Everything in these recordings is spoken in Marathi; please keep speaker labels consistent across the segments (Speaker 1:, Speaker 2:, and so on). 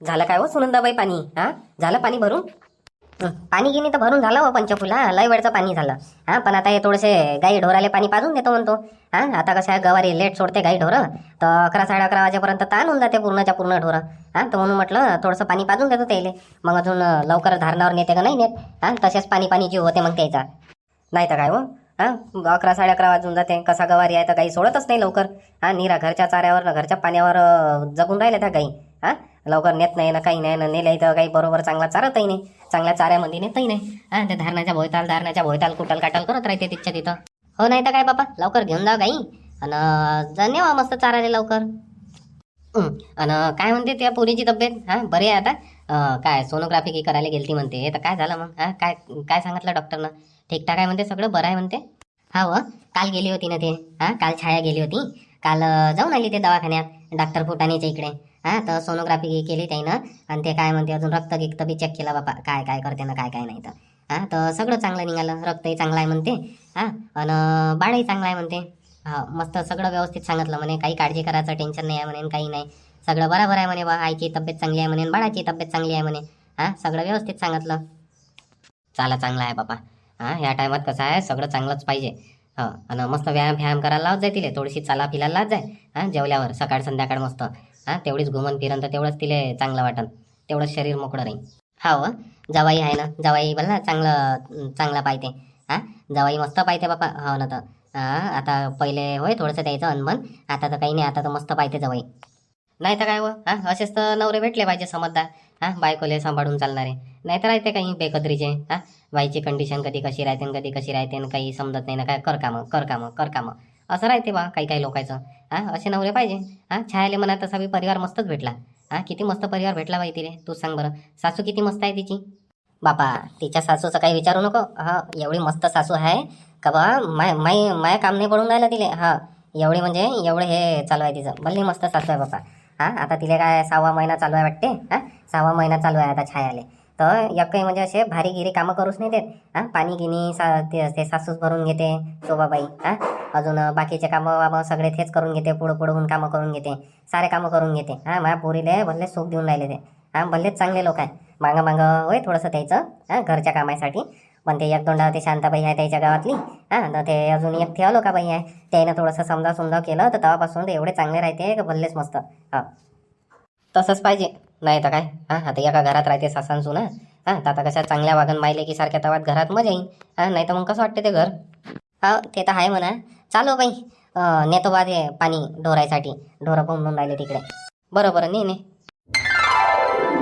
Speaker 1: झालं काय हो सुनंदाबाई पाणी? हा? झालं पाणी भरून? पाणी गिनी तर भरून झालं हो पंचफुला. लय वेळचं पाणी झालं. हा पण आता हे थोडेसे गाई ढोराले पाणी पाजून देतो म्हणतो. हा आता कसं आहे गवारी लेट सोडते गाई ढोरं. तर अकरा साडे अकरा वाजेपर्यंत ताण होऊन जाते पूर्णच्या पूर्ण ढोरं. हा तर म्हणून म्हटलं थोडंसं पाणी पाजून देतो त्याले. मग अजून लवकर धारणावर नेते का नाही नेत. हा तसेच पाणी पाणी जीव होते मग त्याचा. नाही तर काय हो? हा अकरा साडे अकरा वाजून जाते. कसा गवारी आहे तर काही सोडतच नाही लवकर. हा निरा घरच्या चाऱ्यावर घरच्या पाण्यावर जगून राहिल्या त्या गाई. हा? लवकर नेत नाही ना काही नाही ना नेलं तर काही बरोबर चांगला चारतही नाही. चांगल्या चाऱ्यामध्ये नेतही नाही. हा त्या धारणाच्या भोयताल धारणाच्या भोयताल कुटल काटल करत राहते तिच्या तिथं. हो नाही तर काय बाबा लवकर घेऊन जा काही आणि जा नेवा मस्त चाराले लवकर. आणि काय म्हणते त्या पोरीची तब्येत? हा बरी आहे आता? काय सोनोग्राफी की करायला गेलती म्हणते. तर काय झालं मग? हा काय काय सांगितलं डॉक्टरनं ठीकठाक आहे म्हणते सगळं? बरं आहे म्हणते? हा व काल गेली होती ना ते. हा काल छाया गेली होती. काल जाऊन आली ते दवाखान्यात डॉक्टर फुटाणेच्या इकडे. हा तर सोनोग्राफी केली त्यानं. आणि ते काय म्हणते अजून रक्त गिक्त बी चेक केला बाबा काय काय करते ना काय काय नाही तर. हा तर सगळं चांगलं निघालं. रक्तही चांगलं आहे म्हणते. हा आणि बाळही चांगलं आहे म्हणते. हा मस्त सगळं व्यवस्थित सांगितलं म्हणे. काही काळजी करायचं टेन्शन नाही आहे म्हणे काही नाही. सगळं बरोबर आहे म्हणे बा आईची तब्येत चांगली आहे म्हणे बाळाची तब्येत चांगली आहे म्हणे. हा सगळं व्यवस्थित सांगितलं. चाला चांगला आहे बाबा हा ह्या टायमात कसं आहे सगळं चांगलंच पाहिजे. हा आणि मस्त व्यायाम व्यायाम करायला लावत जाय तिले. थोडीशी चाला फिरायला लावत जाय. हा जेवल्यावर सकाळ संध्याकाळ मस्त. हा तेवढीच घुमन फिरन तर तेवढंच तिले चांगलं वाटन. तेवढंच शरीर मोकळं राहील हा हो, व जवाई आहे ना? जवाई बोल ना चांगलं चांगला पाहिजे हा जवाई मस्त पाहिजे बापा. हो ना तर. हा आता पहिले होय थोडंसं द्यायचं अनबन. आता तर काही नाही आता तर मस्त पाहिजे जवाई. नाही तर काय व हा असेच तर नवरे भेटले पाहिजे समजदार. हा बायकोले सांभाळून चालणारे नाही तर राहते काही बेकदरीचे. हा बाईची कंडिशन कधी कशी राहते कधी कशी राहते काही समजत नाही ना. काय कर कामं कर कामं कर कामं. असं राहते बा काही काही लोकांचं. हा असे नवरे पाहिजे. हा छायाले म्हणा तसा बी परिवार मस्तच भेटला. हा किती मस्त परिवार भेटला बाई तिले. तू सांग बरं. सासू किती मस्त आहे तिची. बापा तिच्या सासूचं काही विचारू नको. हा एवढी मस्त सासू आहे. का बा माय माय माय काम नाही पडून राहिलं तिले. हा एवढे म्हणजे एवढे हे चालू आहे तिचं. भल्ली मस्त सासू आहे बापा. हा आता तिले काय सहावा महिना चालू आहे वाटते? हां सहावा महिना चालू आहे आता छायाले. तर काही म्हणजे असे भारी गिरी कामं करूच नाही देत. हा पाणी गिनी सा ते ते सासूस भरून घेते शोभाबाई. हा अजून बाकीचे कामं वामं सगळे तेच करून घेते पुढं पुढं होऊन कामं करून घेते सारे कामं करून घेते. हा माझ्या पोरीले भल्ले सुख देऊन राहिले ते. हा भल्लेच चांगले लोक आहे. मागं मागं होय थोडंसं त्याचं हा घरच्या कामासाठी. पण ते एक तोंडा ते शांताबाई आहे त्याच्या गावातली. हा तर ते अजून एक ते अलोकाबाई आहे. त्यानं थोडंसं समजा समजाव केलं तर तेव्हापासून ते एवढे चांगले राहते का भल्लेच मस्त. हा. तसंच पाहिजे. नाही तर काय? हा आता एका घरात राहते सासांसू हा तर आता कशा चांगल्या वागण मायले की सारख्या तवात घरात मजा येईन. हा नाही तर मग कसं वाटते ते घर? हा ते तर आहे म्हणा. चालू बाई. नेतो बा ते पाणी ढोरायसाठी. ढोरं पाहून राहिले तिकडे. बरं बरं ने ने.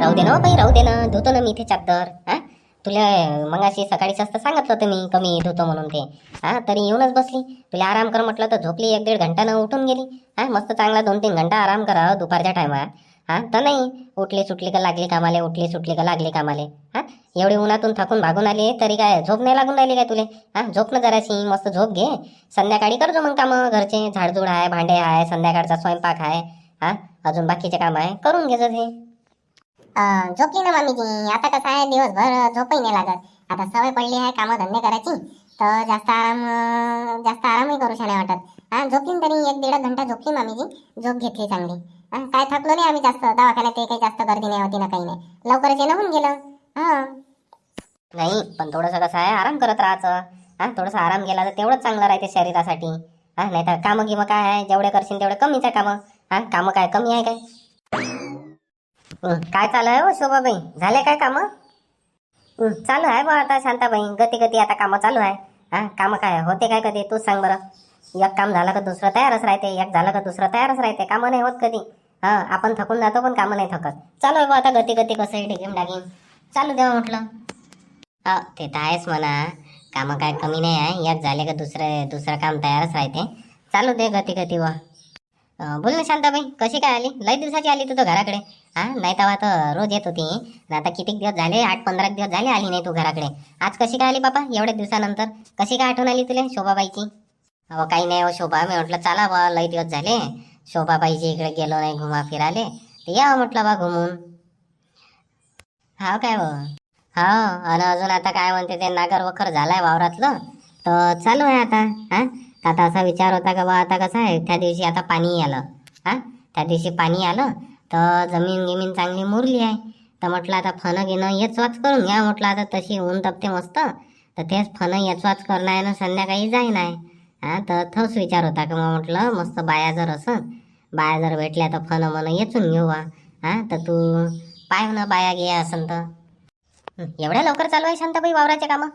Speaker 1: राहू दे ना हो बाई राहू दे ना. धुतो ना मी इथे चादर. हा? तुला मगाशी सकाळी जास्त सांगितलं होतं मी कमी धुतो म्हणून ते. हा तरी येऊनच बसली. तुला आराम कर म्हटलं तर झोपली एक दीड घंटा न उठून गेली. हा मस्त चांगला दोन तीन घंटा आराम करा हो दुपारच्या टायमात हा? तर नाही. उठली सुटली का लागली कामाले? उठली सुटली का लागली कामाले? हा? एवढे उन्हातून थकून भागून आले तरी काय? झोप नाही लागून राहिली काय तुले? हा? झोप ना जराशी मस्त झोप घे. संध्याकाळी करजो मग कामं घरचे. झाडझूड आहे भांडे आहे संध्याकाळचा स्वयंपाक आहे. हा? अजून बाकीचे काम आहे. करून घे
Speaker 2: हे झोपली ना मामीजी. आता कसं आहे दिवसभर झोपही नाही लागत. आता सवय पडली आहे कामं धंदे करायची तर जास्त आराम जास्त आरामही करू नाही वाटत. हा? झोपली तरी एक दीड घंटा झोपली मामीजी. झोप घेतली चांगली. काय थकलो नाही आम्ही जास्त. दवाखान्यात ते काही जास्त गर्दी नाही होती ना काही नाही. लवकरच येणं होऊन गेलं. हा.
Speaker 1: नाही पण थोडंसं कसं आहे आराम करत राहायचं. हा थोडंसं आराम केला तर तेवढंच चांगलं राहते शरीरासाठी. हा नाही तर कामं गिमं काय आहे? जेवढे करशील तेवढे कमीच आहे कामं. हा कामं काय कमी आहे काय? काय चालू आहे हो शोभाबाई? झाले काय कामं? चालू आहे बा आता शांताबाई. गती गती आता कामं चालू आहे. हा कामं काय? होते काय कधी? तूच सांग बरं. एक काम झालं का दुसरं? तयारच राहते. एक झालं का दुसरं? तयारच राहते. कामं नाही होत कधी. हा आपण थकून जातो पण कामं नाही थकत. चालू आहे आता गती गती कसं आहे ढिगीम डागीम चालू द्या म्हटलं. हा ते तर आहेच म्हणा. कामं काय कमी नाही आहे. यात झाले का दुसरं दुसरं काम तयारच राहते. चालू दे गती गती वा. बोल ना शांताबाई कशी काय आली? लई दिवसाची आली तू तर घराकडे. हा नाही तेव्हा तर रोज येत होती. आता किती दिवस झाले? आठ पंधरा दिवस झाले आली नाही तू घराकडे. आज कशी काय आली बाबा एवढ्या दिवसानंतर. कशी काय आठवण आली तुला शोभाबाईची? अहो काही नाही हो शोभा. मी म्हटलं चला बा लई दिवस झाले. शोभाबाईच्या इकडे गेलो नाही घुमा फिराले. ते या म्हटलं बा घुमून. हा काय हो हा आणि अजून आता काय म्हणते ते नागर वखर झालाय वावरातलं. तर चालू आहे आता हा? आता असा विचार होता का बा आता कसं आहे त्या दिवशी आता पाणी आलं हा? त्या दिवशी पाणी आलं तर जमीन गिमीन चांगली मुरली आहे. तर म्हटलं आता फणं घेणं हेच वाच करून घ्या म्हटलं आता तशी ऊन तपते मस्त. तर तेच फणं याचवाच करणं आहे ना संध्याकाळी जाईन आहे. हा? तर तोच विचार होता का मग म्हटलं मस्त बाया जर असं बाया जर भेटल्या तर फन मन येचून घेऊ हा हा, तर तू पाय ना बाया घे असन तर एवढ्या लवकर चालू आहे शांताबाई वावराचे कामं?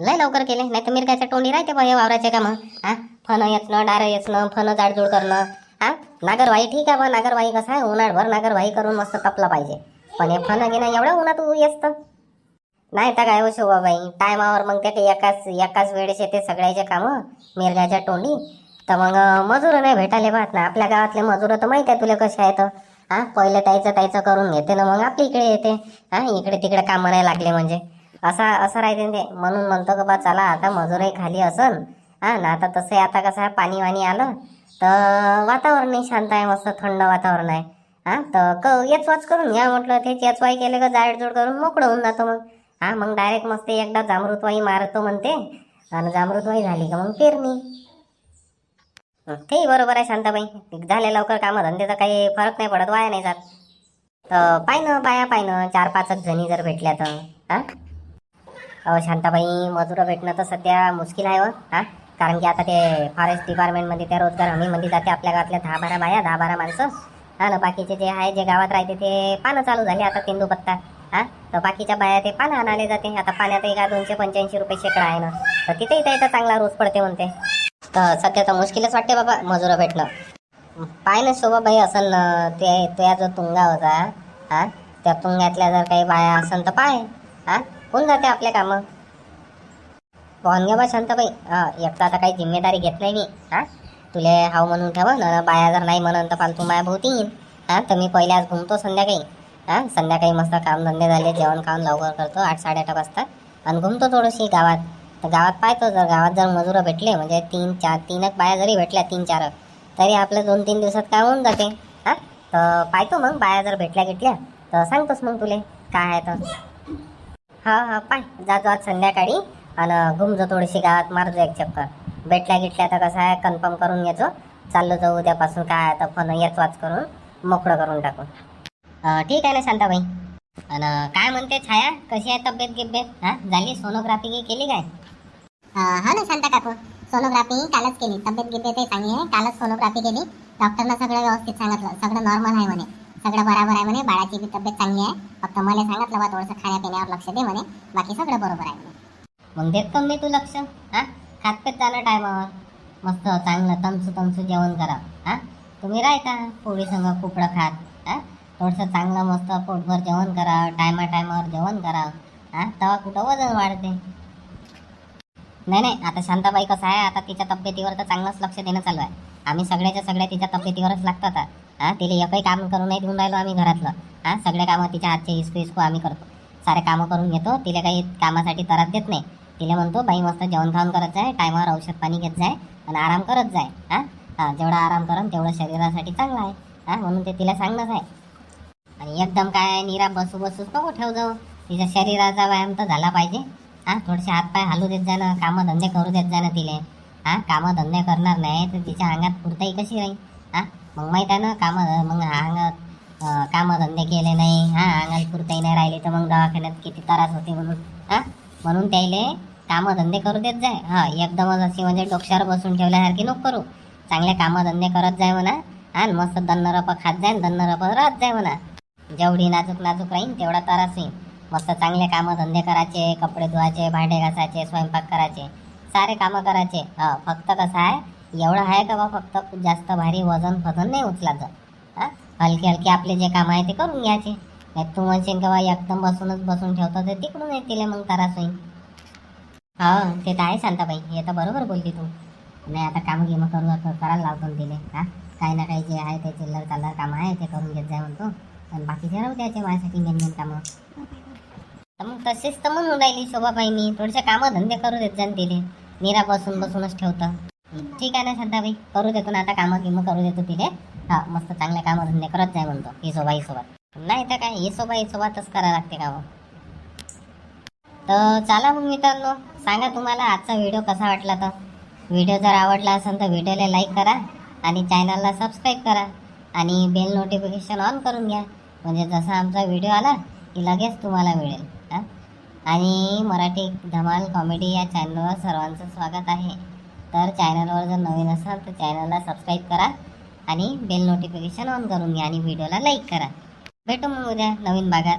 Speaker 1: लय लवकर केले नाही तर मिरगाच्या तोंडी राहते बा हे वावराचे कामं. हा फणं येचणं डारं येचणं फणं जाडजूड करणं. हा नागरवाई ठीक आहे बा नागरवाई कसं आहे उन्हाळभर नागरवाई करून मस्त तपला पाहिजे. पण हे फणं घेणं एवढ्या उन्हात तू येसतं. नाही तर काय हो शोभाबाई टायमावर मग ते एकाच एकाच वेळेस येते सगळ्याचे कामं मिरगाच्या तोंडी. तर मग मजूर नाही भेटायला पाहत ना. आपल्या गावातले मजूर तर माहीत आहे तुला कसे आहेत. हा पहिले त्याचं त्याचं करून घेते ना मग आपली इकडे येते. हा इकडे तिकडे कामं नाही लागले म्हणजे. असा असं राहते ते. म्हणून म्हणतो का बा चला आता मजूरही खाली असन. हा ना आता तसं आता कसं आहे पाणी वाणी आलं तर वातावरणही शांत आहे मस्त थंड वातावरण आहे. हा तर क येचवाच करून घ्या म्हटलं. तेच याचवाई केलं का जाडजूड करून मोकळं होऊन जातो मग. हा मग डायरेक्ट मस्त एकदा जामृतवाई मारतो म्हणते. आणि जामृतवाई झाली का मग पेरणी. तेही बरोबर आहे शांताबाई. झाले लवकर कामं धंदे तर काही फरक नाही पडत वाया नाही जात. तर पाय ना बाया पाय ना चार पाचच जणी जर भेटल्या तर हा? अहो शांताबाई मजुरं भेटणं तर सध्या मुश्किल आहे हो, व हा? कारण की आता ते फॉरेस्ट डिपार्टमेंटमध्ये त्या रोजगार हमीमध्ये जाते आपल्या गावातल्या दहा बारा बाया दहा बारा माणसं. हा ना बाकीचे जे आहे जे गावात राहते ते पानं चालू झाले आता तेंदू पत्ता. हा? तर बाकीच्या बाया ते पानं आणाले जाते. आता पाण्यात एका दोनशे पंच्याऐंशी रुपये शेकडा आहे ना. तर तिथेही त्याचा चांगला रोज पडते म्हणते. तर सध्या तर मुश्किलच वाटते बाबा मजुरं भेटणं. पाय ना शोभाबाई असन ना ते त्या जो तुंगा होता हा त्या तुंगातल्या जर काही बाया असन तर पाय हा होऊन जाते आपले कामं. पाहून घ्या बा शांताबाई. हा एक तर आता काही जिम्मेदारी घेत नाही मी हा. तुले हाव म्हणून ठेवा ना बाया जर नाही म्हणून तर फालतू माया भोवती येईन हा. तर मी पहिले आज घुमतो संध्याकाळी हा. संध्याकाळी मस्त कामधंदे झाले जेवण खाऊन लवकर करतो आठ साडेआठ वाजता आणि घुमतो थोडीशी गावात. तर गावात पाहतो जर गावात जर मजुरं भेटले म्हणजे तीन चार तीनच बाया जरी भेटल्या तीन चार तरी आपलं दोन तीन दिवसात काय होऊन जाते. हा? तर पाहतो मग बाया जर भेटल्या घेतल्या तर सांगतोस मग तुले काय आहे तर. हा हा पाय. जातो आज संध्याकाळी आणि घुमजो थोडीशी गावात मारतो एक चक्कर. भेटल्या गिटल्या तर कसं आहे कन्फर्म करून घ्यायचो चाललो जाऊ उद्यापासून काय तर फोन येच वाच करून मोकळं करून टाकू ठीक आहे ना शांताबाई? आणि काय म्हणते छाया? कशी आहे तब्येत गिब्येत हा? झाली? सोनोग्राफी केली काय?
Speaker 2: हा ना शांता काकू. सोनोग्राफी कालच केली. तब्येत गिब्येत चांगली आहे कालच सोनोग्राफी केली. डॉक्टरनं सगळं व्यवस्थित सांगितलं. सगळं नॉर्मल आहे म्हणे. सगळं बरोबर आहे म्हणे. बाळाची बी तब्येत चांगली आहे. फक्त मला सांगितलं बा थोडंसं खाण्यापिण्यावर लक्ष दे म्हणे. बाकी सगळं बरोबर आहे म्हणे.
Speaker 1: मग देतो मी तू लक्ष. हा? खात पेत टायमावर. मस्त चांगलं तमसू तमसू जेवण करा. हा? तुम्ही राहता. पोळी संग कुकडं खात. हा? थोडंसं चांगलं मस्त पोटभर जेवण करा. टायमा टायमावर जेवण करा. हा? तेव्हा कुठं वजन वाढते? नाही नाही आता शांताबाई कसं आहे आता तिच्या तब्येतीवर तर चांगलंच लक्ष देणं चालू आहे. आम्ही सगळ्याच्या सगळ्या तिच्या तब्येतीवरच लागतात हा. तिला एकही काम करून नाही देऊन राहिलो आम्ही घरातलं. हा सगळे कामं तिच्या हातचे हिसकू हिसकू आम्ही करतो. सारे कामं करून घेतो तिला काही कामासाठी तरात देत नाही. तिला म्हणतो बाई मस्त जेवण खाऊन करत जाय टायमावर औषध पाणी घेत जाय आणि आराम करत जाय. हा हा जेवढा आराम करन तेवढं शरीरासाठी चांगलं आहे. हा म्हणून ते तिला सांगणंच आहे. आणि एकदम काय निरा बसू बसूच नको ठेव जाऊ. तिच्या शरीराचा व्यायाम तर झाला पाहिजे. हा थोडेसे हातपाय हालू देत जा ना कामं धंदे करू देत जा ना तिले. हा कामं धंदे करणार नाही तर तिच्या अंगात पुरताही कशी राहील हा मग माहीत आहे ना कामं मग अंगात कामं धंदे केले नाही हा अंगात पुरताही नाही राहिले तर मग दवाखान्यात किती त्रास होते म्हणून. हा म्हणून त्याले कामं धंदे करू देत जाय. हा एकदमच अशी म्हणजे डोक्यावर बसून ठेवल्यासारखी नको करू. चांगले कामं धंदे करत जाय म्हणा. आणि मस्त दन्नरप खात जाय दन्नरप राहत जाय म्हणा. जेवढी नाजूक नाजूक राहीन तेवढा त्रास येईल मस्त चांगले कामं धंदे करायचे कपडे धुवायचे भांडे घासायचे स्वयंपाक करायचे. सारे कामं करायचे. हा फक्त कसं आहे एवढं आहे का बा फक्त जास्त भारी वजन फजन नाही उचलायचं हा हलके हलके आपले जे काम आहे ते करून घ्यायचे. नाही तू म्हणशील का बा एकदम बसूनच बसून ठेवतो तर तिकडून येतील मग त्रास होईल हो ते तर आहे शांताबाई. हे तर बरोबर बोलली तू. नाही आता कामं गिमं करू करायला लावतो ना तिले. हा? काही ना काही जे आहे ते चिल्लर चाललर कामं आहे ते करून घेत जाय म्हणतो. आणि बाकीचे राहू द्यायचे माझ्यासाठी मेन मेन कामं. मग तसेच तर म्हणून राहिली शोभाबाई मी थोडेसे कामं धंदे करू देत जाण तिले निरा बसून बसूनच ठेवतं. ठीक आहे ना शांताबाई? करू देतो ना आता कामं गिमं करू देतो तिले. हा मस्त चांगले कामं धंदे करत जाय म्हणतो हिशोबा सोबत नाही तर काय हिशोबा सोबतच करावं लागते कामं. तर चला मग मित्रांनो सांगा तुम्हाला आजचा व्हिडिओ कसा वाटला तर. व्हिडिओ जर आवडला असेल तर व्हिडिओला लाईक करा आणि चॅनलला सबस्क्राईब करा. आणि बेल नोटिफिकेशन ऑन करून घ्या. म्हणजे जसा आमचा व्हिडिओ आला की लगेच तुम्हाला मिळेल. आणि मराठी धमाल कॉमेडी या चॅनलवर सर्वांचं स्वागत आहे. तर चॅनलवर जर नवीन असाल तर चॅनलला सबस्क्राईब करा आणि बेल नोटिफिकेशन ऑन करून घ्या आणि व्हिडिओला लाईक करा. भेटू मग उद्या नवीन भागात.